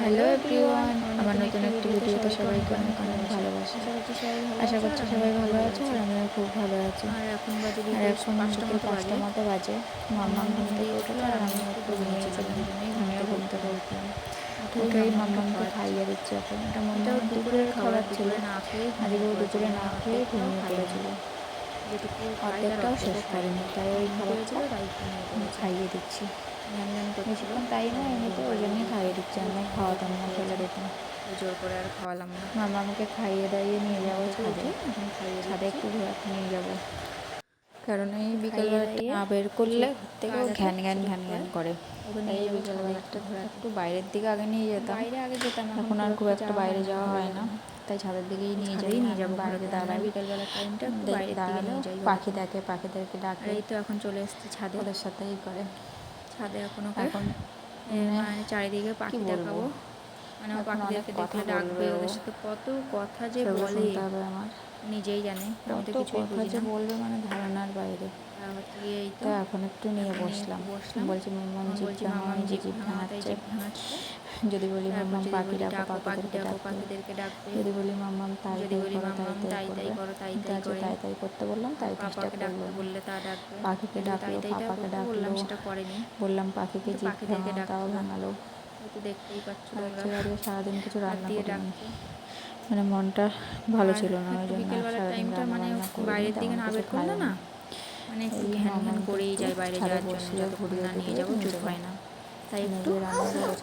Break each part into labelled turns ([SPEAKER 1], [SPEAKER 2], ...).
[SPEAKER 1] Hello everyone আমার নতুন একটি ভিডিওতে সবাইকে অনেক অনেক ভালোবাসা। আশা করছি সবাই ভালো আছে আর আমিও খুব ভালো আছি।
[SPEAKER 2] আর এখন বাজে
[SPEAKER 1] আর এখন বিকেল পাঁচটা
[SPEAKER 2] বাজে।
[SPEAKER 1] মতো বাজে। মাম্মা ঘুম থেকে উঠেছে আর আমি একটু ঘুমিয়েছিলাম। আমিও ঘুম থেকে উঠলাম। উঠেই মাম্মামকে খাইয়ে দিচ্ছি এখন। এটা মাম্মাম দুপুরের খাবার ছিল।
[SPEAKER 2] না খেয়ে
[SPEAKER 1] আজকেও দুপুরে না খেয়ে ঘুমিয়ে পড়েছিল। অর্ধেকটাও শেষ করেনি তাই ওই খাবার
[SPEAKER 2] ছিল তাই
[SPEAKER 1] খাইয়ে দিচ্ছি। বেশিক্ষণ তাই না এমনিতে ওই জন্যই খাইয়ে দিচ্ছি আমি খাওয়াতাম না ফেলে দিতাম
[SPEAKER 2] জোর করে আর খাওয়ালাম না
[SPEAKER 1] মামা আমাকে খাইয়ে দাইয়ে নিয়ে যাব ছাদে
[SPEAKER 2] খাইয়ে
[SPEAKER 1] ছাদে একটু নিয়ে যাব কারণ এই বিকেলবেলা না বের করলে থেকেও ঘ্যান ঘ্যান ঘ্যান ঘ্যান করে বিকেলবেলা
[SPEAKER 2] ছাদে
[SPEAKER 1] একটু বাইরের দিকে আগে নিয়ে যেতাম
[SPEAKER 2] বাইরে আগে যেতাম
[SPEAKER 1] এখন আর খুব একটা বাইরে যাওয়া হয় না তাই ছাদের দিকেই নিয়ে যাই
[SPEAKER 2] নিয়ে যাব
[SPEAKER 1] বাড়িতে দাঁড়াই
[SPEAKER 2] বিকেলবেলা টাইমটা নিয়ে যাই
[SPEAKER 1] পাখি দেখে পাখিদেরকে ডাকে
[SPEAKER 2] এই তো এখন চলে এসেছি ছাদে
[SPEAKER 1] ওদের সাথেই করে
[SPEAKER 2] ছাদে এখন কখন
[SPEAKER 1] এখন
[SPEAKER 2] মানে চারিদিকে পাখি দেখাবো। মানে পাখিদেরকে দেখলে ডাকবে ওদের সাথে কত কথা যে বলে। নিজেই জানে আমি তো
[SPEAKER 1] কত
[SPEAKER 2] কিছুই বুঝি না।
[SPEAKER 1] বলবে মানে ধারণার বাইরে
[SPEAKER 2] আর হচ্ছে গিয়ে এই তো
[SPEAKER 1] এখন একটু নিয়ে বসলাম।
[SPEAKER 2] বসলাম।
[SPEAKER 1] বলছি মাম্মাম যে ভাঙাচ্ছে যদি বলি মাম্মাম পাখি ডাকো পাখিদেরকে ডাকবে। যদি বলি মাম্মাম তাই তাই তাই
[SPEAKER 2] করো। তাই তাই করে।
[SPEAKER 1] তাই তাই করতে বললাম তাই কাজটা করল।
[SPEAKER 2] বললে তা ডাকবে।
[SPEAKER 1] পাখিকে ডাকলো পাপাকে
[SPEAKER 2] বললাম
[SPEAKER 1] ডাকলো।
[SPEAKER 2] সেটা করেনি
[SPEAKER 1] বললাম পাখিকে জিভ তাও ভাঙালো।
[SPEAKER 2] দেখতেই পাচ্ছ
[SPEAKER 1] সারাদিন কিছু রান্না
[SPEAKER 2] দিয়ে
[SPEAKER 1] করিনি। মানে মনটা ভালো ছিল না ওই জন্য সারাদিন রান্না
[SPEAKER 2] মানে
[SPEAKER 1] বান্না
[SPEAKER 2] বাইরের দিকে না
[SPEAKER 1] কিছু
[SPEAKER 2] বের করলে না। মানে একটু ঘ্যান ঘ্যান করেই যায় বাইরে যাওয়ার জন্য যতক্ষণ না নিয়ে যাব চুপ হয় না তাই একটু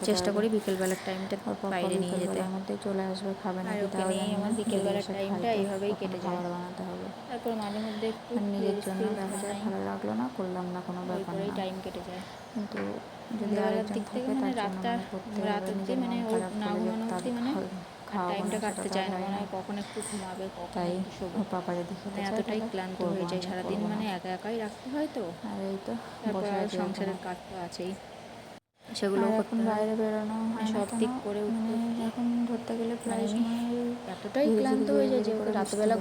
[SPEAKER 2] চেষ্টা। করি বিকেলবেলার টাইমটা বাইরে নিয়ে যেতে
[SPEAKER 1] মধ্যে চলে আসবে খাবে
[SPEAKER 2] আর
[SPEAKER 1] তাও
[SPEAKER 2] নিয়েই
[SPEAKER 1] জানি
[SPEAKER 2] আমার
[SPEAKER 1] না।
[SPEAKER 2] বিকেলবেলার টাইমটা এইভাবেই কেটে যায়।
[SPEAKER 1] খাবার বানাতে হবে
[SPEAKER 2] তারপর মাঝে মধ্যে একটু
[SPEAKER 1] নিজের জন্য দেখা যায় ভালো লাগল না করলাম না কোনো ব্যাপার না
[SPEAKER 2] টাইম কেটে যায়
[SPEAKER 1] কিন্তু যদি আরেকজন
[SPEAKER 2] থেকে মানে
[SPEAKER 1] তার জন্য
[SPEAKER 2] রাতটা
[SPEAKER 1] মানে
[SPEAKER 2] রাত অবধি মানে
[SPEAKER 1] মন
[SPEAKER 2] ওর
[SPEAKER 1] খারাপ
[SPEAKER 2] না ঘুমানো অবধি মানে
[SPEAKER 1] খাওয়া-
[SPEAKER 2] টাইমটা কাটতে চায় না মনে হয় কখন একটু ঘুমাবে কখন
[SPEAKER 1] তাই
[SPEAKER 2] একটু শোবে।
[SPEAKER 1] পাপা যদি খেতে
[SPEAKER 2] মানে
[SPEAKER 1] চায়
[SPEAKER 2] এতটাই ক্লান্ত হয়ে যায় সারাদিন মানে একা একাই রাখতে হয় তো।
[SPEAKER 1] আর এই তো
[SPEAKER 2] তারপর সংসারের কাজ তো আছেই। সেগুলো
[SPEAKER 1] এখন বাইরে বেরোনো হয়
[SPEAKER 2] সব দিক করে
[SPEAKER 1] মানে এখন ধরতে গেলে প্রায়
[SPEAKER 2] মানে এতটাই ক্লান্ত হয়ে যায় যে রাতবেলা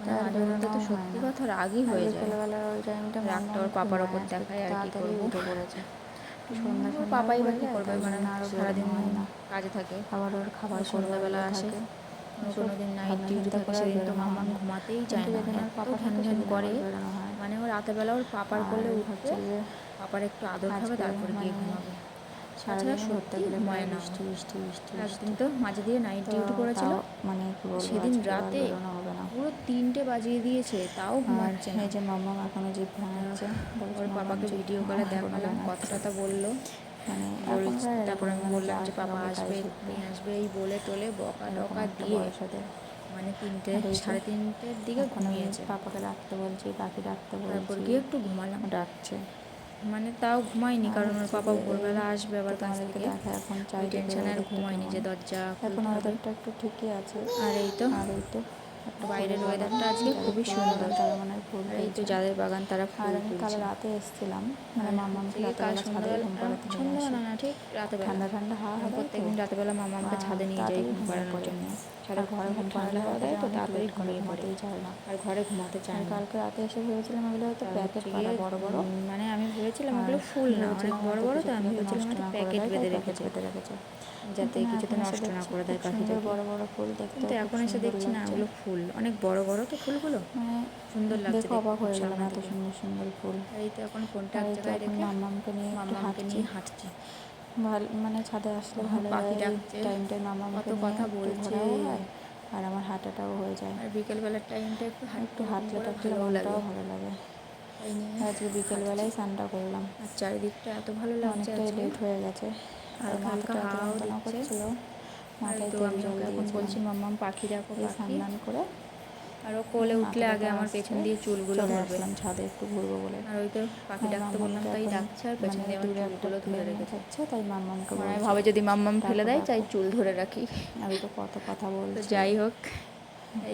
[SPEAKER 2] মানে মধ্যে তো সত্যি কথা রাগই হয়ে যায়।
[SPEAKER 1] বিকেলবেলার ওই টাইমটা
[SPEAKER 2] রাগটা ওর পাপার ওপর দেখায় আর কি করব।
[SPEAKER 1] সন্ধ্যা
[SPEAKER 2] ওর পাপাই বা করবে মানে
[SPEAKER 1] আরও
[SPEAKER 2] সারাদিন
[SPEAKER 1] হয় না
[SPEAKER 2] কাজে থাকে।
[SPEAKER 1] আবার ওর খাবার
[SPEAKER 2] সন্ধ্যাবেলা আসে। কোনো দিন নাইট ডিউটি থাকে সেদিন তো
[SPEAKER 1] না।
[SPEAKER 2] ঘুমাতেই চায় না।
[SPEAKER 1] যেদিন ওর
[SPEAKER 2] এত
[SPEAKER 1] পাপা
[SPEAKER 2] ঘ্যান ঘ্যান করে। মানে ও রাতের বেলা ওর পাপার করলে উঠবে
[SPEAKER 1] হচ্ছে যে
[SPEAKER 2] পাপার একটু আদর খাবে তারপরে গিয়ে
[SPEAKER 1] মানে
[SPEAKER 2] ঘুমাবে।
[SPEAKER 1] সারাদিন
[SPEAKER 2] সত্যি
[SPEAKER 1] গেলে
[SPEAKER 2] ঘুমায়
[SPEAKER 1] প্রায়
[SPEAKER 2] না।
[SPEAKER 1] বৃষ্টি বৃষ্টি বৃষ্টি
[SPEAKER 2] একদিন তো মাঝে দিয়ে নাইট ডিউটি করেছিল।
[SPEAKER 1] মানে
[SPEAKER 2] সেদিন রাতে পুরো তিনটে বাজিয়ে দিয়েছে তাও ঘুমাচ্ছে না।
[SPEAKER 1] এই যে মাম্মা এখনও জিভ ভাঙাচ্ছে বলছে
[SPEAKER 2] ওর পাপাকে ভিডিও কলে দেখালাম। কথা টথা বলল।
[SPEAKER 1] মানে
[SPEAKER 2] তারপরে আমি
[SPEAKER 1] মানে
[SPEAKER 2] বললাম
[SPEAKER 1] যা
[SPEAKER 2] যে পাপা আসবে। নিয়ে আসবে এই বলে টোলে বকা টকা দিয়ে
[SPEAKER 1] ওদের।
[SPEAKER 2] মানে তিনটে
[SPEAKER 1] যে
[SPEAKER 2] সাড়ে তিনটের দিকে ঘুমিয়েছে।
[SPEAKER 1] পাপাকে ডাকতে বলছি পাখি ডাকতে
[SPEAKER 2] তারপর
[SPEAKER 1] বলছি
[SPEAKER 2] গিয়ে একটু ঘুমালাম।
[SPEAKER 1] ডাকছে।
[SPEAKER 2] মানে তাও ঘুমাইনি কারণ ওর পাপা ভোরবেলা আসবে আবার
[SPEAKER 1] তোমাদেরকে
[SPEAKER 2] থেকে।
[SPEAKER 1] দেখা এখন চাই
[SPEAKER 2] টেনশনে আর ঘুমাইনি যে দরজা
[SPEAKER 1] এখন
[SPEAKER 2] খুলতে
[SPEAKER 1] একটু ঠিকই আছে।
[SPEAKER 2] আর এই তো?
[SPEAKER 1] আর এই তো?
[SPEAKER 2] বাইরের ওয়েদারটা আজকে খুবই সুন্দর।
[SPEAKER 1] তার মনে ফুল
[SPEAKER 2] এই তো যাদের বাগান তারা ফুল
[SPEAKER 1] কাল রাতে এসেছিলাম। মানে
[SPEAKER 2] মামা
[SPEAKER 1] মামামকে
[SPEAKER 2] হচ্ছে কাল সন্ধ্যাবেলা না ঠিক রাতে
[SPEAKER 1] ঠান্ডা ঠান্ডা হাওয়া তো
[SPEAKER 2] প্রত্যেকদিন রাতেবেলা মামা
[SPEAKER 1] আমাকে
[SPEAKER 2] ছাদে নিয়ে
[SPEAKER 1] যায়
[SPEAKER 2] ঘুম পাড়ানোর জন্য।
[SPEAKER 1] আর ঘরে ঘুম
[SPEAKER 2] ঠান্ডা হাওয়া দেয় তো তাড়াতাড়ি ঘুমিয়ে পড়ে
[SPEAKER 1] চায় না।
[SPEAKER 2] আর ঘরে ঘুমাতে চায়
[SPEAKER 1] কালকে রাতে এসে ভেবেছিলাম এগুলো হয়তো প্যাকেট করা বড় বড়।
[SPEAKER 2] মানে আমি ভেবেছিলাম এগুলো ফুল না অনেক বড় বড় তো আমি ভেবেছিলাম হয়তো প্যাকেট বেঁধে রেখেছে।
[SPEAKER 1] বেঁধে রেখেছে।
[SPEAKER 2] যাতে কিছুতে নষ্ট না করে দেয়
[SPEAKER 1] খুব বড় বড় ফুল দেখতে
[SPEAKER 2] কিন্তু এখন এসে দেখছি না ওগুলো ফুল অনেক বড় বড় তো ফুলগুলো।
[SPEAKER 1] মানে
[SPEAKER 2] সুন্দর লাগছে
[SPEAKER 1] দেখে অবাক হয়ে গেলাম এত সুন্দর সুন্দর ফুল।
[SPEAKER 2] এই তো এখন ফোনটা এক জায়গায় রেখে
[SPEAKER 1] মামামকে নিয়ে হাঁটছি
[SPEAKER 2] নিয়ে হাঁটছি।
[SPEAKER 1] ভালো মানে ছাদে আসলে ভালো
[SPEAKER 2] পাখি
[SPEAKER 1] টাইমটায় মামামকে
[SPEAKER 2] কত কথা বলছে।
[SPEAKER 1] আর আমার হাঁটাটাও হয়ে যায়।
[SPEAKER 2] আর বিকেলবেলার টাইমটা একটু
[SPEAKER 1] একটু হাঁটলে
[SPEAKER 2] লাগে
[SPEAKER 1] মনটাও ভালো লাগে। আজকে বিকেলবেলায় স্নানটা করলাম।
[SPEAKER 2] আর চারিদিকটা এত ভালো লাগছে
[SPEAKER 1] অনেকটাই লেট হয়ে গেছে।
[SPEAKER 2] আর হালকা হাওয়াও দিচ্ছে।
[SPEAKER 1] মাথায় তেল জল
[SPEAKER 2] এখন বলছি মাম্মাম পাখি দেখো
[SPEAKER 1] স্নান করে
[SPEAKER 2] আর ও কোলে উঠলে আগে আমার পেছন দিয়ে চুলগুলো
[SPEAKER 1] আসলাম ছাদে একটু ঘুরবো বলে।
[SPEAKER 2] আর ওই তো পাখি ডাকতে বললাম তাই ডাকছে আর পেছন
[SPEAKER 1] মানে
[SPEAKER 2] দিয়ে আমার চুলগুলো ধরে রেখে
[SPEAKER 1] যাচ্ছে তাই মাম্মামকে
[SPEAKER 2] মানে ভাবে যদি মাম্মাম ফেলে দেয় তাই চুল ধরে রাখি।
[SPEAKER 1] আমি তো কত কথা বলছি।
[SPEAKER 2] যাই হোক।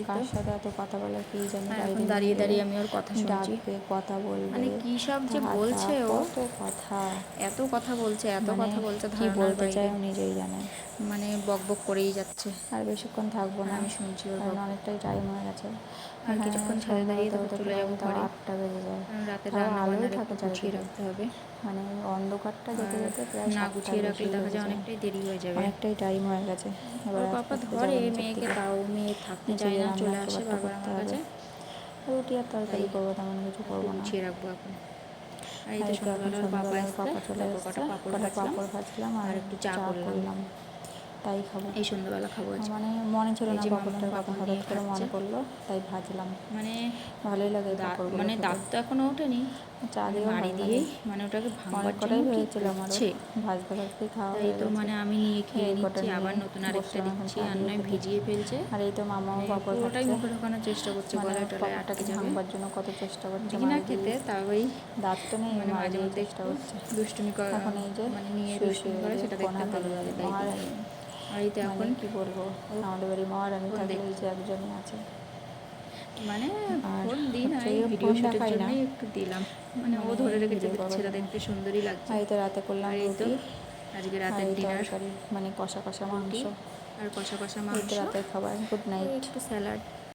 [SPEAKER 1] কার সাথে এত কথা বলে কি জানি
[SPEAKER 2] এখন দাঁড়িয়ে দাঁড়িয়ে আমি ওর কথা শুনছি।
[SPEAKER 1] কথা বলবে।
[SPEAKER 2] মানে কি সব যে
[SPEAKER 1] তা- তা
[SPEAKER 2] বলছে ও?
[SPEAKER 1] কত কথা।
[SPEAKER 2] এত কথা বলছে এত
[SPEAKER 1] মানে
[SPEAKER 2] কথা বলছে
[SPEAKER 1] কি বলতে। চায় ও নিজেই জানে।
[SPEAKER 2] মানে বক বক করেই যাচ্ছে।
[SPEAKER 1] আর বেশিক্ষণ থাকব না।
[SPEAKER 2] আমি শুনছি ওর
[SPEAKER 1] অনেকটাই টাইম হয়ে গেছে।
[SPEAKER 2] আর কিছুক্ষণ ছেড়ে দাঁড়িয়ে তারপর চলে যাব ঘরে।
[SPEAKER 1] আটটা বেজে যায়। তাও
[SPEAKER 2] রান্না
[SPEAKER 1] থাকে
[SPEAKER 2] গুছিয়ে রাখতে হবে।
[SPEAKER 1] মানে অন্ধকারটা যেতে যেতে প্রায়
[SPEAKER 2] না গুছিয়ে রাখলে দেখা যায়। অনেকটাই দেরি হয়ে যাবে।
[SPEAKER 1] অনেকটাই টাইম হয়ে গেছে। এবার আস্তে
[SPEAKER 2] পাপা
[SPEAKER 1] আস্তে
[SPEAKER 2] ধরে মেয়েকে তাও মেয়ে থাকতে চায় না চলে আসে বারবার আমার কাছে।
[SPEAKER 1] রুটি আর তরকারি করব তেমন কিছু করব না।
[SPEAKER 2] গুছিয়ে রাখব এখন। আর এই তো সন্ধ্যাবেলা পাপা কটা পাঁপড় ভাজলাম।
[SPEAKER 1] আর
[SPEAKER 2] একটু চা করলাম।
[SPEAKER 1] তাই খাব।
[SPEAKER 2] এই সন্ধ্যাবেলা খাব
[SPEAKER 1] মানে মনে ছিল
[SPEAKER 2] এই
[SPEAKER 1] না পাঁপড়টার
[SPEAKER 2] মামা
[SPEAKER 1] কথা হঠাৎ করে মনে। পড়ল তাই ভাজলাম।
[SPEAKER 2] মানে
[SPEAKER 1] ভালোই লাগে এই
[SPEAKER 2] মানে। দাঁত তো এখনও ওঠেনি।
[SPEAKER 1] চা
[SPEAKER 2] মানে
[SPEAKER 1] দিয়েও
[SPEAKER 2] বাড়ি দিয়েই মানে ওটাকে ভাঙবার
[SPEAKER 1] কটাই হয়েছিল
[SPEAKER 2] করছে?
[SPEAKER 1] ভাজতে ভাজতেই খাওয়া হয়ে
[SPEAKER 2] তো মানে আমি নিয়ে খেয়ে নিচ্ছি আবার নতুন আরেকটা দিচ্ছি আর
[SPEAKER 1] দিয়ে
[SPEAKER 2] নয় ভিজিয়ে ফেলছে।
[SPEAKER 1] আর এই তো মামাও
[SPEAKER 2] মানে
[SPEAKER 1] পাঁপড়
[SPEAKER 2] পুরোটাই মুখে ঢোকানোর চেষ্টা করছে
[SPEAKER 1] মানে
[SPEAKER 2] গলায় টলায় আটকে
[SPEAKER 1] ভাঙবার জন্য কত চেষ্টা করছে
[SPEAKER 2] না খেতে
[SPEAKER 1] দিয়ে।
[SPEAKER 2] তা ওই
[SPEAKER 1] দাঁত তো নেই
[SPEAKER 2] মানে মাঝে মধ্যে
[SPEAKER 1] চেষ্টা করছে।
[SPEAKER 2] দুষ্টুমি করে
[SPEAKER 1] এখন এই যে
[SPEAKER 2] মানে নিয়ে দুষ্টুমি করে সেটা দেখতে ভালো লাগে তাই আর এই তো
[SPEAKER 1] মানে
[SPEAKER 2] এখন
[SPEAKER 1] কি বলব? আমাদের বাড়ি থাকলে। এই যে একজনই আছে।
[SPEAKER 2] মানে
[SPEAKER 1] আর
[SPEAKER 2] ফোন
[SPEAKER 1] দিন
[SPEAKER 2] এই ভিডিও শুটের জন্য একটু দিলাম। মানে ও
[SPEAKER 1] মানে
[SPEAKER 2] ধরে রেখেছে
[SPEAKER 1] করার
[SPEAKER 2] দেখতে সুন্দরই লাগছে।
[SPEAKER 1] আর এই তো রাতে করলাম
[SPEAKER 2] আর
[SPEAKER 1] রুটি।
[SPEAKER 2] আজকে রাতের ডিনার
[SPEAKER 1] তরকারি মানে কষা কষা মাংস।
[SPEAKER 2] আর কষা কষা মাংস।
[SPEAKER 1] রাতের খাবার। গুড নাইট
[SPEAKER 2] একটু স্যালাড